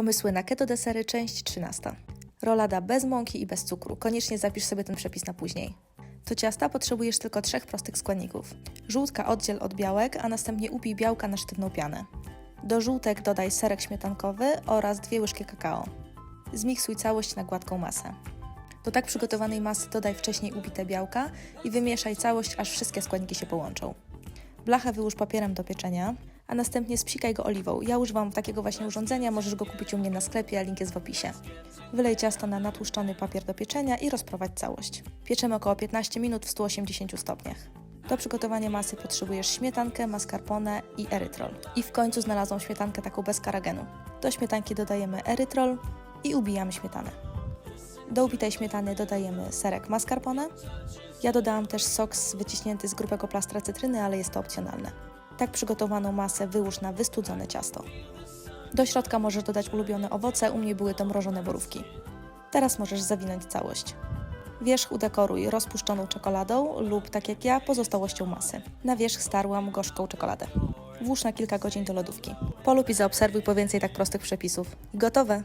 Pomysły na keto desery, część 13. Rolada bez mąki i bez cukru. Koniecznie zapisz sobie ten przepis na później. Do ciasta potrzebujesz tylko trzech prostych składników. Żółtka oddziel od białek, a następnie upij białka na sztywną pianę. Do żółtek dodaj serek śmietankowy oraz dwie łyżki kakao. Zmiksuj całość na gładką masę. Do tak przygotowanej masy dodaj wcześniej ubite białka i wymieszaj całość, aż wszystkie składniki się połączą. Blachę wyłóż papierem do pieczenia, a następnie spsikaj go oliwą. Ja używam takiego właśnie urządzenia, możesz go kupić u mnie na sklepie, a link jest w opisie. Wylej ciasto na natłuszczony papier do pieczenia i rozprowadź całość. Pieczemy około 15 minut w 180 stopniach. Do przygotowania masy potrzebujesz śmietankę, mascarpone i erytrol. I w końcu znalazłam śmietankę taką bez karagenu. Do śmietanki dodajemy erytrol i ubijamy śmietanę. Do ubitej śmietany dodajemy serek mascarpone. Ja dodałam też sok wyciśnięty z grubego plastra cytryny, ale jest to opcjonalne. Tak przygotowaną masę wyłóż na wystudzone ciasto. Do środka możesz dodać ulubione owoce, u mnie były to mrożone borówki. Teraz możesz zawinąć całość. Wierzch udekoruj rozpuszczoną czekoladą lub, tak jak ja, pozostałością masy. Na wierzch starłam gorzką czekoladę. Włóż na kilka godzin do lodówki. Polub i zaobserwuj po więcej tak prostych przepisów. Gotowe!